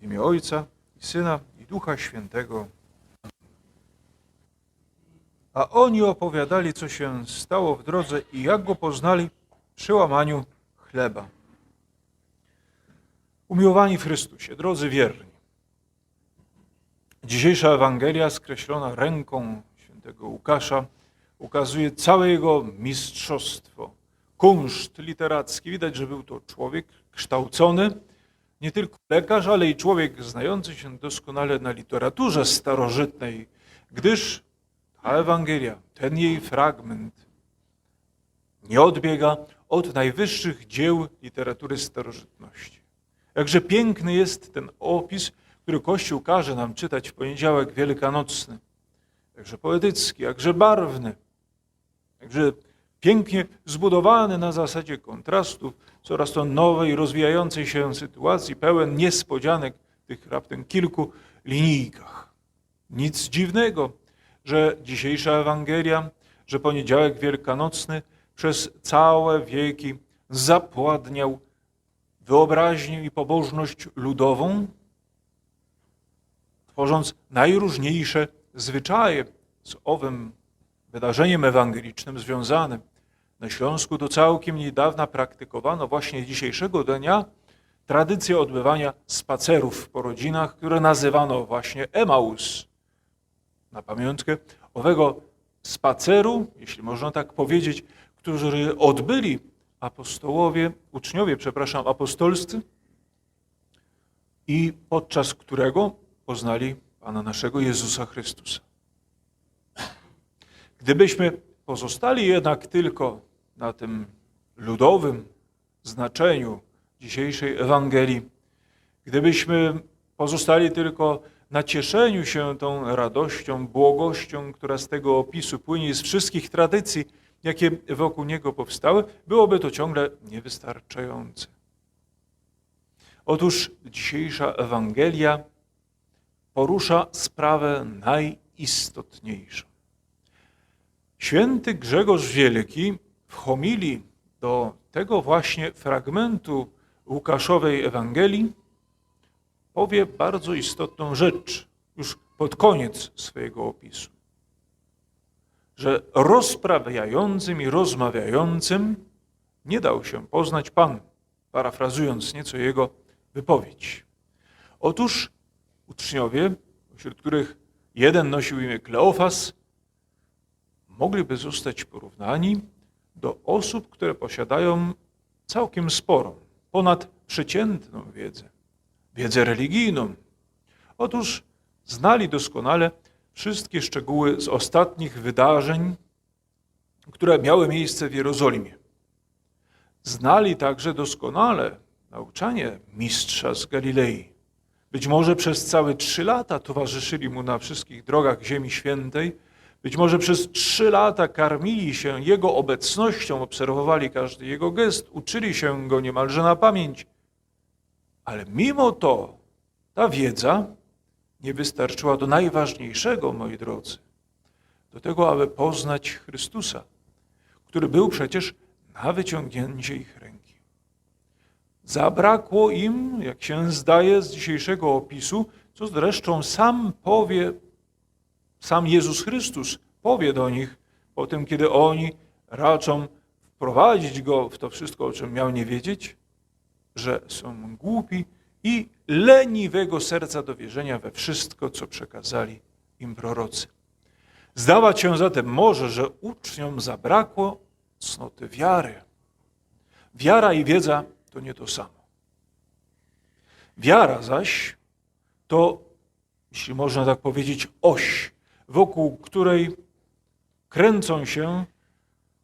W imię Ojca i Syna i Ducha Świętego. A oni opowiadali, co się stało w drodze i jak go poznali przy łamaniu chleba. Umiłowani Chrystusie, drodzy wierni, dzisiejsza Ewangelia skreślona ręką świętego Łukasza ukazuje całe jego mistrzostwo, kunszt literacki. Widać, że był to człowiek kształcony, nie tylko lekarz, ale i człowiek znający się doskonale na literaturze starożytnej, gdyż ta Ewangelia, ten jej fragment nie odbiega od najwyższych dzieł literatury starożytności. Jakże piękny jest ten opis, który Kościół każe nam czytać w poniedziałek wielkanocny. Jakże poetycki, jakże barwny, jakże pięknie zbudowany na zasadzie kontrastów, coraz to nowej, rozwijającej się sytuacji, pełen niespodzianek w tych raptem kilku linijkach. Nic dziwnego, że dzisiejsza Ewangelia, że poniedziałek wielkanocny przez całe wieki zapładniał wyobraźnię i pobożność ludową, tworząc najróżniejsze zwyczaje z owym wydarzeniem ewangelicznym związanym. Na Śląsku do całkiem niedawna praktykowano właśnie dzisiejszego dnia tradycję odbywania spacerów po rodzinach, które nazywano właśnie Emaus. Na pamiątkę owego spaceru, jeśli można tak powiedzieć, którzy odbyli apostołowie, uczniowie, przepraszam, apostolscy i podczas którego poznali Pana naszego Jezusa Chrystusa. Gdybyśmy pozostali jednak tylko na tym ludowym znaczeniu dzisiejszej Ewangelii, gdybyśmy pozostali tylko na cieszeniu się tą radością, błogością, która z tego opisu płynie z wszystkich tradycji, jakie wokół niego powstały, byłoby to ciągle niewystarczające. Otóż dzisiejsza Ewangelia porusza sprawę najistotniejszą. Święty Grzegorz Wielki w homilii do tego właśnie fragmentu Łukaszowej Ewangelii powie bardzo istotną rzecz już pod koniec swojego opisu. Że rozprawiającym i rozmawiającym nie dał się poznać Pan, parafrazując nieco jego wypowiedź. Otóż uczniowie, wśród których jeden nosił imię Kleofas, mogliby zostać porównani do osób, które posiadają całkiem sporą, ponad przeciętną wiedzę, wiedzę religijną. Otóż znali doskonale wszystkie szczegóły z ostatnich wydarzeń, które miały miejsce w Jerozolimie. Znali także doskonale nauczanie mistrza z Galilei. Być może przez całe trzy lata towarzyszyli mu na wszystkich drogach Ziemi Świętej, być może przez trzy lata karmili się Jego obecnością, obserwowali każdy Jego gest, uczyli się Go niemalże na pamięć. Ale mimo to ta wiedza nie wystarczyła do najważniejszego, moi drodzy, do tego, aby poznać Chrystusa, który był przecież na wyciągnięcie ich ręki. Zabrakło im, jak się zdaje z dzisiejszego opisu, co zresztą sam powie sam Jezus Chrystus powie do nich po tym, kiedy oni raczą wprowadzić go w to wszystko, o czym miał nie wiedzieć, że są głupi i leniwego serca do wierzenia we wszystko, co przekazali im prorocy. Zdawać się zatem może, że uczniom zabrakło cnoty wiary. Wiara i wiedza to nie to samo. Wiara zaś to, jeśli można tak powiedzieć, oś, wokół której kręcą się,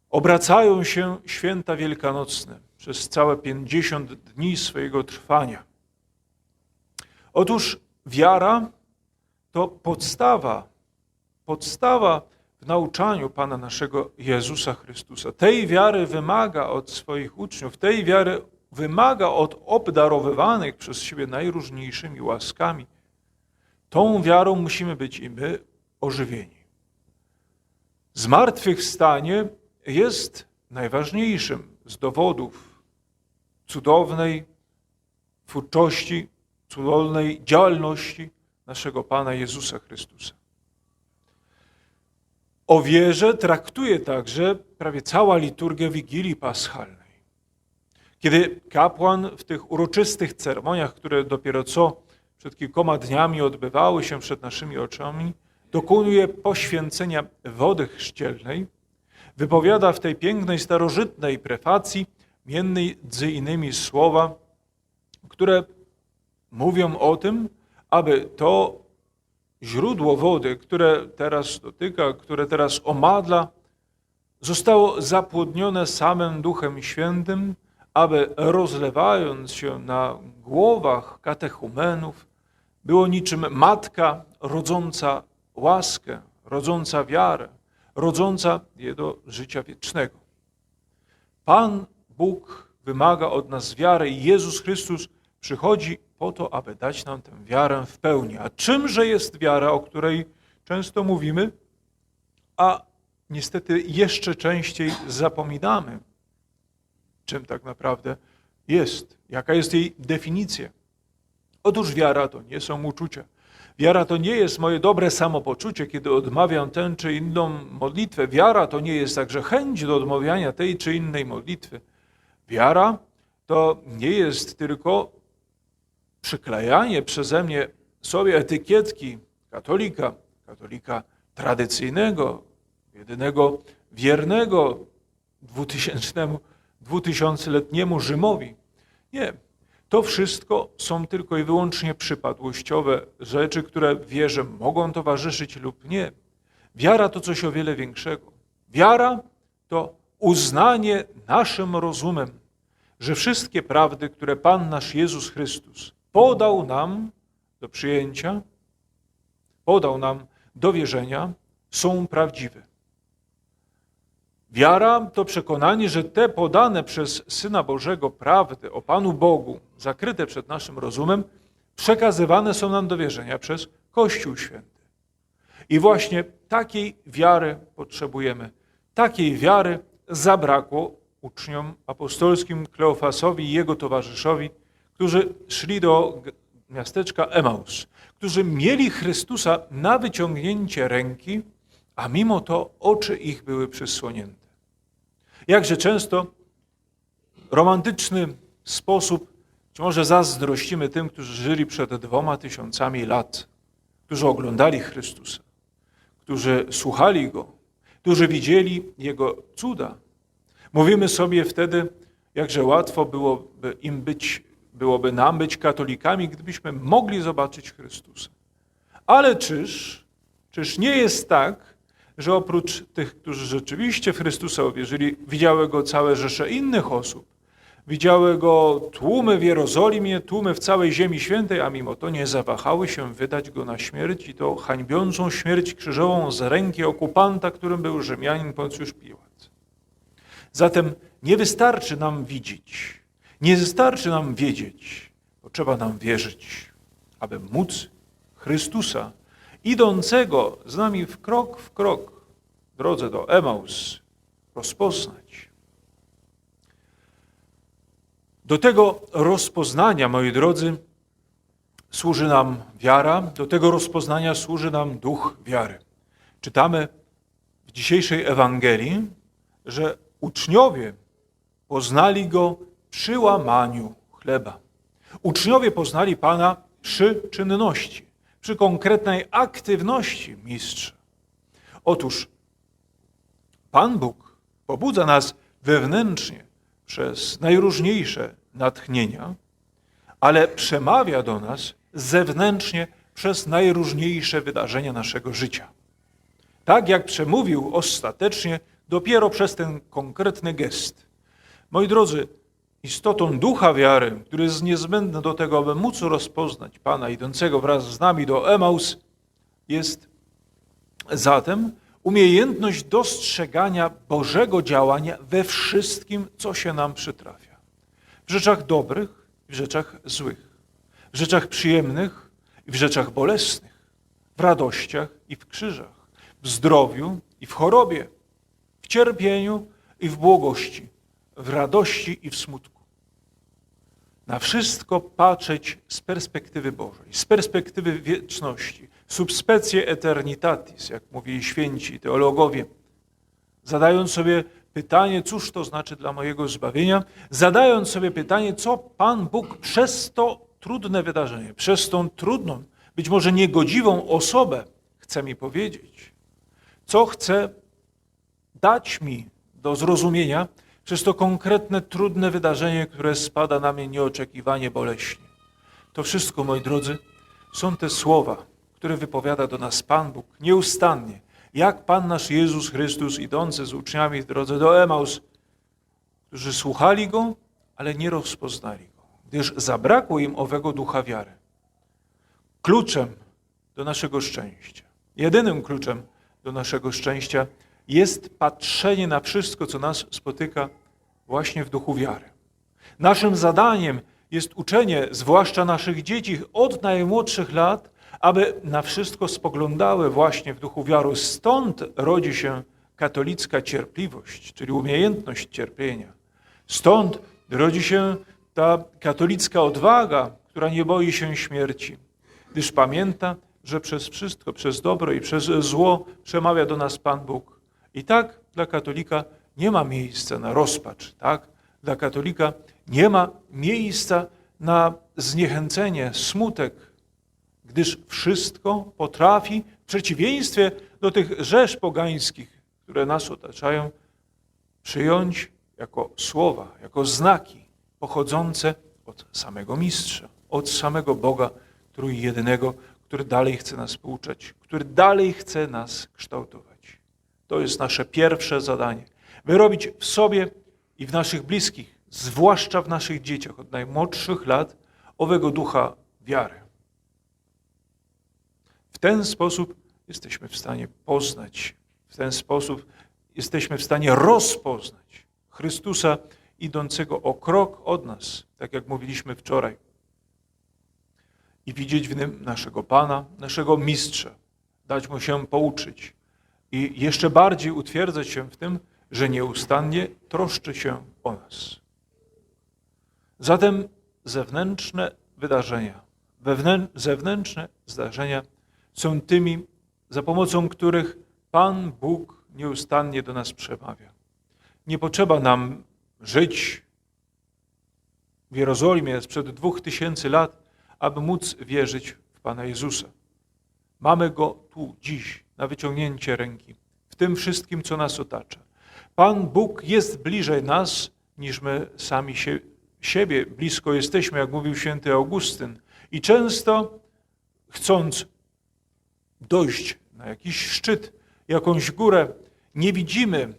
obracają się święta wielkanocne przez całe pięćdziesiąt dni swojego trwania. Otóż wiara to podstawa, podstawa w nauczaniu Pana naszego Jezusa Chrystusa. Tej wiary wymaga od swoich uczniów, tej wiary wymaga od obdarowywanych przez siebie najróżniejszymi łaskami. Tą wiarą musimy być i my ożywieni. Zmartwychwstanie jest najważniejszym z dowodów cudownej twórczości, cudownej działalności naszego Pana Jezusa Chrystusa. O wierze traktuje także prawie cała liturgia Wigilii Paschalnej. Kiedy kapłan w tych uroczystych ceremoniach, które dopiero co przed kilkoma dniami odbywały się przed naszymi oczami, dokonuje poświęcenia wody chrzcielnej, wypowiada w tej pięknej, starożytnej prefacji między innymi słowa, które mówią o tym, aby to źródło wody, które teraz dotyka, które teraz omadla, zostało zapłodnione samym Duchem Świętym, aby rozlewając się na głowach katechumenów, było niczym matka rodząca łaskę, rodząca wiarę, rodząca je do życia wiecznego. Pan Bóg wymaga od nas wiary i Jezus Chrystus przychodzi po to, aby dać nam tę wiarę w pełni. A czymże jest wiara, o której często mówimy, a niestety jeszcze częściej zapominamy, czym tak naprawdę jest, jaka jest jej definicja. Otóż wiara to nie są uczucia. Wiara to nie jest moje dobre samopoczucie, kiedy odmawiam tę czy inną modlitwę. Wiara to nie jest także chęć do odmawiania tej czy innej modlitwy. Wiara to nie jest tylko przyklejanie przeze mnie sobie etykietki katolika, katolika tradycyjnego, jedynego wiernego dwutysięcznemu, dwutysiącletniemu Rzymowi. Nie. To wszystko są tylko i wyłącznie przypadłościowe rzeczy, które wierze mogą towarzyszyć lub nie. Wiara to coś o wiele większego. Wiara to uznanie naszym rozumem, że wszystkie prawdy, które Pan nasz Jezus Chrystus podał nam do przyjęcia, podał nam do wierzenia, są prawdziwe. Wiara to przekonanie, że te podane przez Syna Bożego prawdy o Panu Bogu, zakryte przed naszym rozumem, przekazywane są nam do wierzenia przez Kościół Święty. I właśnie takiej wiary potrzebujemy. Takiej wiary zabrakło uczniom apostolskim Kleofasowi i jego towarzyszowi, którzy szli do miasteczka Emaus, którzy mieli Chrystusa na wyciągnięcie ręki, a mimo to oczy ich były przysłonięte. Jakże często romantyczny sposób, czy może zazdrościmy tym, którzy żyli przed dwoma tysiącami lat, którzy oglądali Chrystusa, którzy słuchali Go, którzy widzieli Jego cuda. Mówimy sobie wtedy, jakże łatwo byłoby im być, byłoby nam być katolikami, gdybyśmy mogli zobaczyć Chrystusa. Ale czyż, czyż nie jest tak, że oprócz tych, którzy rzeczywiście w Chrystusa uwierzyli, widziały Go całe rzesze innych osób, widziały Go tłumy w Jerozolimie, tłumy w całej ziemi świętej, a mimo to nie zawahały się wydać Go na śmierć i to hańbiącą śmierć krzyżową z ręki okupanta, którym był Rzymianin Poncjusz Piłat. Zatem nie wystarczy nam widzieć, nie wystarczy nam wiedzieć, bo trzeba nam wierzyć, aby móc Chrystusa idącego z nami w krok w krok drodze do Emaus rozpoznać. Do tego rozpoznania, moi drodzy, służy nam wiara, do tego rozpoznania służy nam duch wiary. Czytamy w dzisiejszej Ewangelii, że uczniowie poznali go przy łamaniu chleba. Uczniowie poznali Pana przy czynności przy konkretnej aktywności mistrza. Otóż Pan Bóg pobudza nas wewnętrznie przez najróżniejsze natchnienia, ale przemawia do nas zewnętrznie przez najróżniejsze wydarzenia naszego życia. Tak jak przemówił ostatecznie dopiero przez ten konkretny gest. Moi drodzy, istotą ducha wiary, który jest niezbędny do tego, aby móc rozpoznać Pana idącego wraz z nami do Emaus, jest zatem umiejętność dostrzegania Bożego działania we wszystkim, co się nam przytrafia. W rzeczach dobrych i w rzeczach złych, w rzeczach przyjemnych i w rzeczach bolesnych, w radościach i w krzyżach, w zdrowiu i w chorobie, w cierpieniu i w błogości, w radości i w smutku. Na wszystko patrzeć z perspektywy Bożej, z perspektywy wieczności, subspecie eternitatis, jak mówili święci teologowie, zadając sobie pytanie, cóż to znaczy dla mojego zbawienia, zadając sobie pytanie, co Pan Bóg przez to trudne wydarzenie, przez tą trudną, być może niegodziwą osobę chce mi powiedzieć, co chce dać mi do zrozumienia przez to konkretne, trudne wydarzenie, które spada na mnie nieoczekiwanie, boleśnie. To wszystko, moi drodzy, są te słowa, które wypowiada do nas Pan Bóg nieustannie. Jak Pan nasz Jezus Chrystus, idący z uczniami w drodze do Emaus, którzy słuchali Go, ale nie rozpoznali Go, gdyż zabrakło im owego ducha wiary. Kluczem do naszego szczęścia, jedynym kluczem do naszego szczęścia jest patrzenie na wszystko, co nas spotyka właśnie w duchu wiary. Naszym zadaniem jest uczenie, zwłaszcza naszych dzieci od najmłodszych lat, aby na wszystko spoglądały właśnie w duchu wiary. Stąd rodzi się katolicka cierpliwość, czyli umiejętność cierpienia. Stąd rodzi się ta katolicka odwaga, która nie boi się śmierci, gdyż pamięta, że przez wszystko, przez dobro i przez zło przemawia do nas Pan Bóg. I tak dla katolika nie ma miejsca na rozpacz, tak? Dla katolika nie ma miejsca na zniechęcenie, smutek, gdyż wszystko potrafi, w przeciwieństwie do tych rzesz pogańskich, które nas otaczają, przyjąć jako słowa, jako znaki pochodzące od samego Mistrza, od samego Boga Trójjedynego, który dalej chce nas pouczać, który dalej chce nas kształtować. To jest nasze pierwsze zadanie. Wyrobić w sobie i w naszych bliskich, zwłaszcza w naszych dzieciach od najmłodszych lat, owego ducha wiary. W ten sposób jesteśmy w stanie poznać, w ten sposób jesteśmy w stanie rozpoznać Chrystusa idącego o krok od nas, tak jak mówiliśmy wczoraj, i widzieć w nim naszego Pana, naszego Mistrza, dać Mu się pouczyć i jeszcze bardziej utwierdzać się w tym, że nieustannie troszczy się o nas. Zatem zewnętrzne wydarzenia, zewnętrzne zdarzenia są tymi, za pomocą których Pan Bóg nieustannie do nas przemawia. Nie potrzeba nam żyć w Jerozolimie sprzed dwóch tysięcy lat, aby móc wierzyć w Pana Jezusa. Mamy Go tu, dziś, na wyciągnięcie ręki, w tym wszystkim, co nas otacza. Pan Bóg jest bliżej nas, niż my sami się, siebie blisko jesteśmy, jak mówił święty Augustyn. I często, chcąc dojść na jakiś szczyt, jakąś górę, nie widzimy,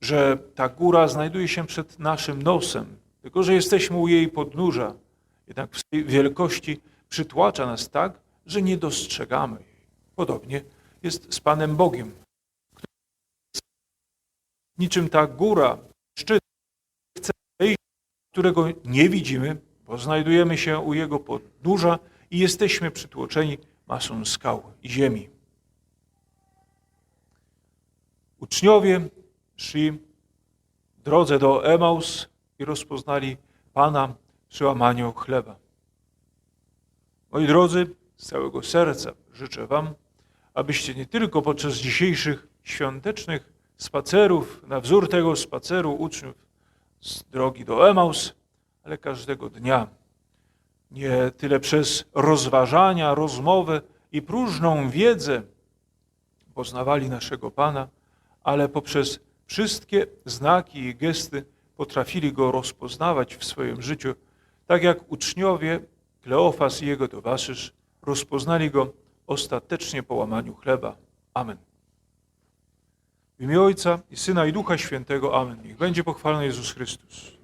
że ta góra znajduje się przed naszym nosem, tylko że jesteśmy u jej podnóża. Jednak w swojej wielkości przytłacza nas tak, że nie dostrzegamy jej. Podobnie jest z Panem Bogiem. Niczym ta góra, szczyt, którego nie widzimy, bo znajdujemy się u jego podnóża i jesteśmy przytłoczeni masą skał i ziemi. Uczniowie szli w drodze do Emaus i rozpoznali Pana przy łamaniu chleba. Moi drodzy, z całego serca życzę Wam, abyście nie tylko podczas dzisiejszych świątecznych spacerów, na wzór tego spaceru uczniów z drogi do Emaus, ale każdego dnia, nie tyle przez rozważania, rozmowę i próżną wiedzę poznawali naszego Pana, ale poprzez wszystkie znaki i gesty potrafili Go rozpoznawać w swoim życiu, tak jak uczniowie Kleofas i jego towarzysz rozpoznali Go ostatecznie po łamaniu chleba. Amen. W imię Ojca i Syna i Ducha Świętego. Amen. Niech będzie pochwalony Jezus Chrystus.